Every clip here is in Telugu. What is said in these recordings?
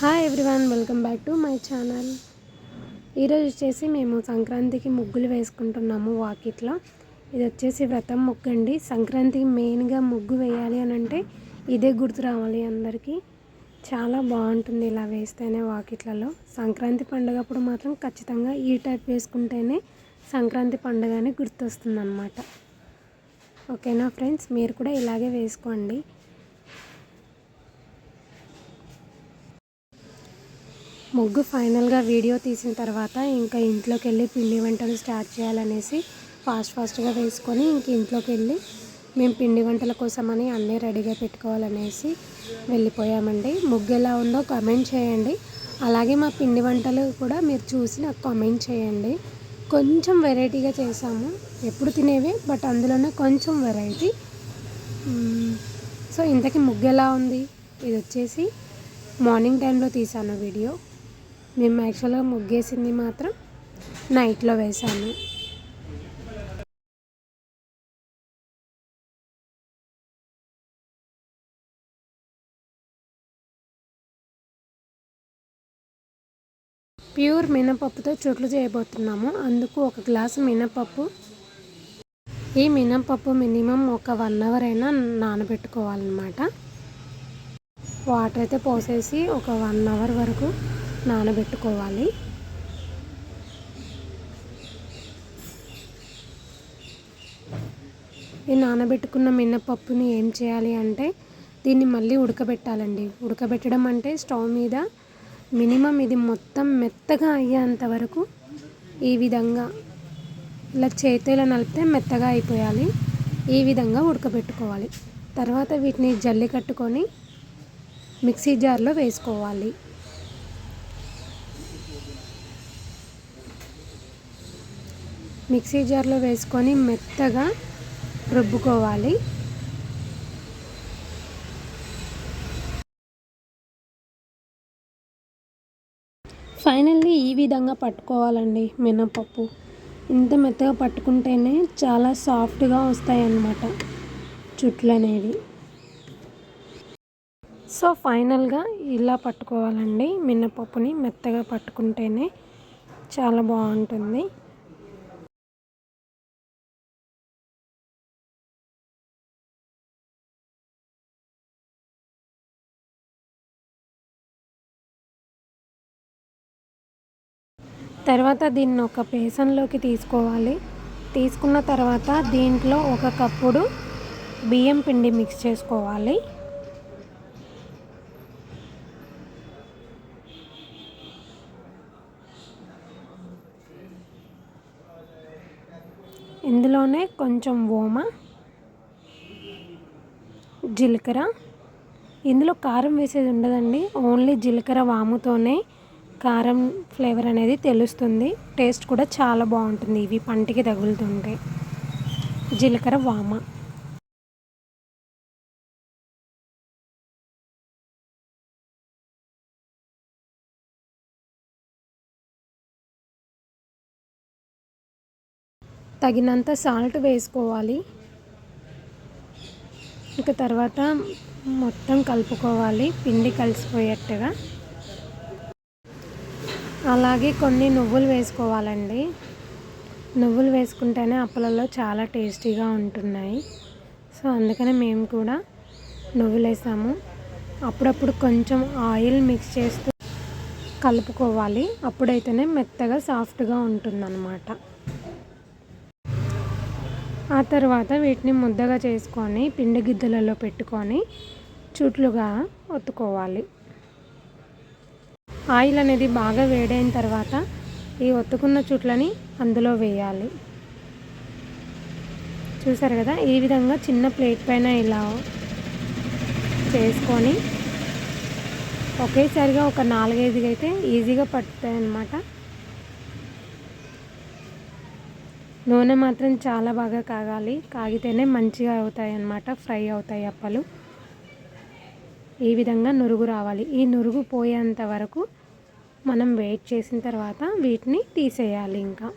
Hi everyone welcome back to my channel ఈరోజు వచ్చేసి మేము సంక్రాంతికి ముగ్గులు వేసుకుంటున్నాము వాకిట్లో. ఇది వచ్చేసి వ్రతం ముగ్గు అండి. సంక్రాంతికి మెయిన్గా ముగ్గు వేయాలి అని అంటే ఇదే గుర్తు రావాలి అందరికీ. చాలా బాగుంటుంది ఇలా వేస్తేనే వాకిట్లలో. సంక్రాంతి పండుగప్పుడు మాత్రం ఖచ్చితంగా ఈ టైప్ వేసుకుంటేనే సంక్రాంతి పండుగ అని గుర్తొస్తుంది అనమాట ఓకేనా ఫ్రెండ్స్ మీరు కూడా ఇలాగే వేసుకోండి. ముగ్గు ఫైనల్గా వీడియో తీసిన తర్వాత ఇంకా ఇంట్లోకి వెళ్ళి పిండి వంటలు స్టార్ట్ చేయాలనేసి ఫాస్ట్ ఫాస్ట్గా వేసుకొని ఇంక ఇంట్లోకి వెళ్ళి మేము పిండి వంటల కోసమని అన్నీ రెడీగా పెట్టుకోవాలనేసి వెళ్ళిపోయామండి. ముగ్గు ఎలా ఉందో కామెంట్ చేయండి. అలాగే మా పిండి వంటలు కూడా మీరు చూసి నాకు కామెంట్ చేయండి. కొంచెం వెరైటీగా చేసాము. ఎప్పుడు తినేవి బట్ అందులోనే కొంచెం వెరైటీ. సో ఇంతకీ ముగ్గు ఎలా ఉంది? ఇది వచ్చేసి మార్నింగ్ టైంలో తీసాను వీడియో. మేము యాక్చువల్గా ముగ్గేసింది మాత్రం నైట్లో వేసాము ప్యూర్ మినపప్పుతో చుట్లు చేయబోతున్నాము. అందుకు ఒక గ్లాసు మినపప్పు. ఈ మినపప్పు మినిమం ఒక వన్ అవర్ అయినా నానబెట్టుకోవాలన్నమాట. వాటర్ అయితే పోసేసి ఒక వన్ అవర్ వరకు నానబెట్టుకోవాలి. ఈ నానబెట్టుకున్న మినపప్పుని ఏం చేయాలి అంటే దీన్ని మళ్ళీ ఉడకబెట్టాలండి. ఉడకబెట్టడం అంటే స్టవ్ మీద మినిమం ఇది మొత్తం మెత్తగా అయ్యేంత వరకు ఈ విధంగా ఇలా చేతిలో నలిపితే మెత్తగా అయిపోయాలి. ఈ విధంగా ఉడకబెట్టుకోవాలి. తర్వాత వీటిని జల్లి కట్టుకొని మిక్సీ జార్లో వేసుకోవాలి. మిక్సీ జార్లో వేసుకొని మెత్తగా రుబ్బుకోవాలి. ఫైనల్లీ ఈ విధంగా పట్టుకోవాలండి మినపప్పు. ఇంత మెత్తగా పట్టుకుంటేనే చాలా సాఫ్ట్గా వస్తాయి అన్నమాట చుట్లు అనేవి సో ఫైనల్గా ఇలా పట్టుకోవాలండి మినపప్పుని మెత్తగా పట్టుకుంటేనే చాలా బాగుంటుంది. తర్వాత దీన్ని ఒక బేసన్లోకి తీసుకోవాలి. తీసుకున్న తర్వాత దీంట్లో ఒక కప్పుడు బియ్యం పిండి మిక్స్ చేసుకోవాలి. ఇందులోనే కొంచెం ఓమ జీలకర్ర. ఇందులో కారం వేసేది ఉండదండి. ఓన్లీ జీలకర్ర వాముతోనే కారం ఫ్లేవర్ అనేది తెలుస్తుంది. టేస్ట్ కూడా చాలా బాగుంటుంది. ఇవి పంటికి తగులుతుంటే. జీలకర్ర వామ. తగినంత సాల్ట్ వేసుకోవాలి. ఇక తర్వాత మొత్తం కలుపుకోవాలి. పిండి కలిసిపోయేట్టుగా. అలాగే కొన్ని నువ్వులు వేసుకోవాలండి. నువ్వులు వేసుకుంటేనే అప్పలలో చాలా టేస్టీగా ఉంటున్నాయి. సో అందుకనే మేము కూడా నువ్వులు వేసాము అప్పుడప్పుడు కొంచెం ఆయిల్ మిక్స్ చేస్తూ కలుపుకోవాలి. అప్పుడైతేనే మెత్తగా సాఫ్ట్గా ఉంటుందన్నమాట. ఆ తర్వాత వీటిని ముద్దగా చేసుకొని పిండి గిద్దలలో పెట్టుకొని చుట్లుగా ఒత్తుకోవాలి. ఆయిల్ అనేది బాగా వేడైన తర్వాత ఈ ఒత్తుకున్న చుట్లని అందులో వేయాలి. చూసారు కదా? ఈ విధంగా చిన్న ప్లేట్ పైన ఇలా చేసుకొని ఒకేసారిగా ఒక నాలుగైదుగా అయితే ఈజీగా పట్టుతాయి అన్నమాట నూనె మాత్రం చాలా బాగా కాగాలి. కాగితేనే మంచిగా అవుతాయి అన్నమాట ఫ్రై అవుతాయి అప్పలు. ఈ విధంగా నురుగు రావాలి. ఈ నురుగు పోయేంత వరకు మనం వెయిట్ చేసిన తర్వాత వీటిని తీసేయాలి ఇంకా.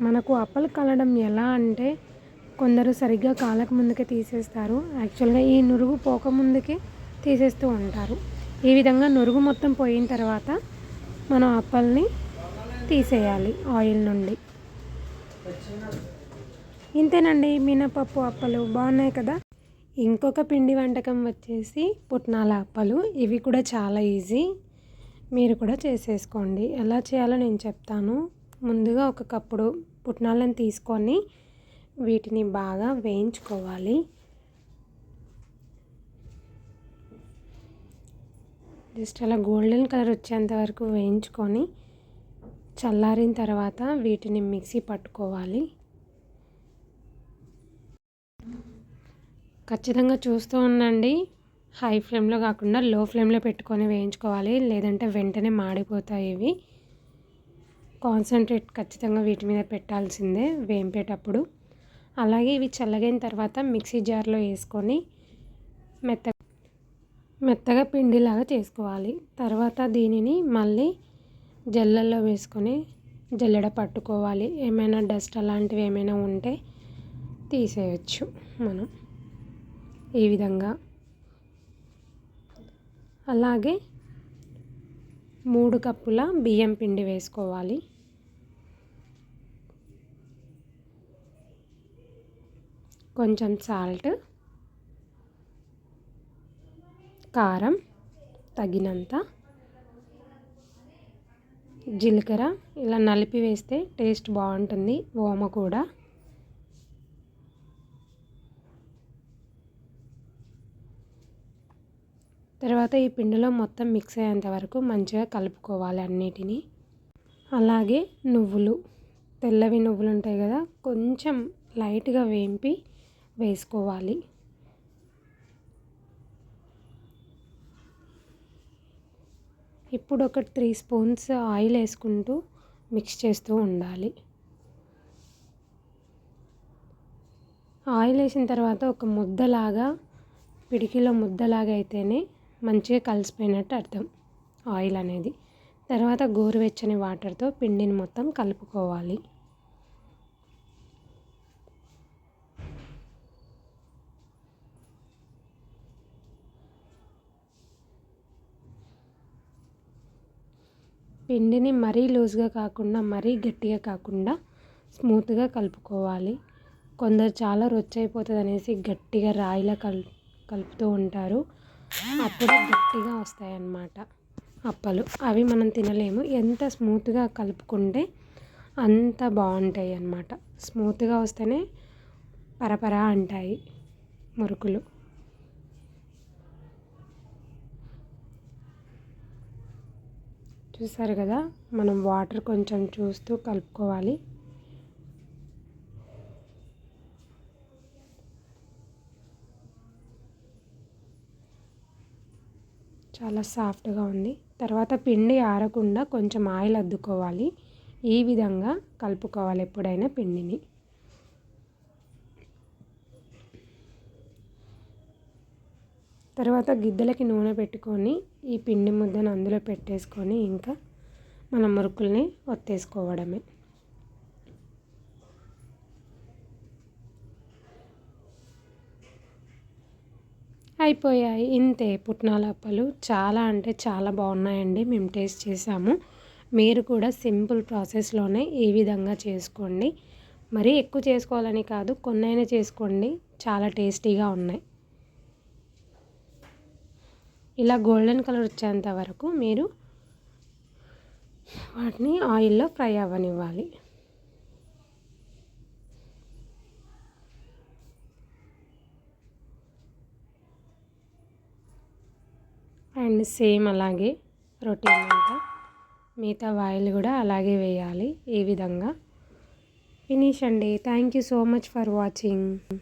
మనకు అప్పలు కలడం ఎలా అంటే కొందరు సరిగ్గా కాలక ముందుకే తీసేస్తారు. యాక్చువల్గా ఈ నురుగు పోక ముందుకే తీసేస్తూ ఉంటారు. ఈ విధంగా నురుగు మొత్తం పోయిన తర్వాత మనం అప్పల్ని తీసేయాలి ఆయిల్ నుండి. ఇంతేనండి మినపప్పు అప్పలు. బాగున్నాయి కదా? ఇంకొక పిండి వంటకం వచ్చేసి పుట్నాల అప్పలు. ఇవి కూడా చాలా ఈజీ. మీరు కూడా చేసేసుకోండి. ఎలా చేయాలో నేను చెప్తాను. ముందుగా ఒక కప్పుడు పుట్నాలను తీసుకొని వీటిని బాగా వేయించుకోవాలి. జస్ట్ అలా గోల్డెన్ కలర్ వచ్చేంత వరకు వేయించుకొని చల్లారిన తర్వాత వీటిని మిక్సీ పట్టుకోవాలి. ఖచ్చితంగా చూస్తూ ఉండండి. హై ఫ్లేమ్లో కాకుండా లో ఫ్లేమ్లో పెట్టుకొని వేయించుకోవాలి. లేదంటే వెంటనే మాడిపోతాయి ఇవి. కాన్సన్ట్రేట్ ఖచ్చితంగా వీటి మీద పెట్టాల్సిందే వేంపేటప్పుడు. అలాగే ఇవి చల్లగైన తర్వాత మిక్సీ జార్లో వేసుకొని మెత్త మెత్తగా పిండిలాగా చేసుకోవాలి. తర్వాత దీనిని మళ్ళీ జల్లల్లో వేసుకొని జల్లెడ పట్టుకోవాలి. ఏమైనా డస్ట్ అలాంటివి ఏమైనా ఉంటే తీసేయచ్చు మనం. ఈ విధంగా. అలాగే మూడు కప్పుల బియ్యం పిండి వేసుకోవాలి. కొంచెం సాల్ట్ కారం తగినంత జీలకర్ర ఇలా నలిపి వేస్తే టేస్ట్ బాగుంటుంది ఓమ కూడా. తర్వాత ఈ పిండిలో మొత్తం మిక్స్ అయ్యేంత వరకు మంచిగా కలుపుకోవాలి అన్నిటినీ. అలాగే నువ్వులు తెల్లవి నువ్వులు ఉంటాయి కదా కొంచెం లైట్గా వేంపి వేసుకోవాలి. ఇప్పుడు ఒక త్రీ స్పూన్స్ ఆయిల్ వేసుకుంటూ మిక్స్ చేస్తూ ఉండాలి. ఆయిల్ వేసిన తర్వాత ఒక ముద్దలాగా పిడికిలో ముద్దలాగా అయితేనే మంచిగా కలిసిపోయినట్టు అర్థం. ఆయిల్ అనేది. తర్వాత గోరువెచ్చని వాటర్తో పిండిని మొత్తం కలుపుకోవాలి. పిండిని మరీ లూజ్గా కాకుండా మరీ గట్టిగా కాకుండా స్మూత్గా కలుపుకోవాలి. కొందరు చాలా రొచ్చైపోతుంది అనేసి గట్టిగా రాయిలా కల్ కలుపుతూ ఉంటారు. అప్పుడే గట్టిగా వస్తాయి అన్నమాట అప్పలు. అవి మనం తినలేము. ఎంత స్మూత్గా కలుపుకుంటే అంత బాగుంటాయి అన్నమాట స్మూత్గా వస్తేనే పరపరా అంటాయి మురుకులు. చూసారు కదా? మనం వాటర్ కొంచెం చూస్తూ కలుపుకోవాలి. చాలా సాఫ్ట్గా ఉంది. తర్వాత పిండి ఆరకుండా కొంచెం ఆయిల్ అద్దుకోవాలి. ఈ విధంగా కలుపుకోవాలి ఎప్పుడైనా పిండిని. తర్వాత గిద్దలకి నూనె పెట్టుకొని ఈ పిండి ముద్దను అందులో పెట్టేసుకొని ఇంకా మన మురుకుల్ని ఒత్తేసుకోవడమే. అయిపోయాయి. ఇంతే పుట్నాల అప్పలు. చాలా అంటే చాలా బాగున్నాయండి. మేము టేస్ట్ చేసాము. మీరు కూడా సింపుల్ ప్రాసెస్లోనే ఈ విధంగా చేసుకోండి. మరీ ఎక్కువ చేసుకోవాలని కాదు కొన్నైనా చేసుకోండి. చాలా టేస్టీగా ఉన్నాయి. ఇలా గోల్డెన్ కలర్ వచ్చేంత వరకు మీరు వాటిని ఆయిల్లో ఫ్రై అవ్వనివ్వాలి. అండ్ సేమ్ అలాగే రొటీన్ అంతా. మిగతా ఆయిల్ కూడా అలాగే వేయాలి ఈ విధంగా. ఫినిష్ అండి. Thank you so much for watching.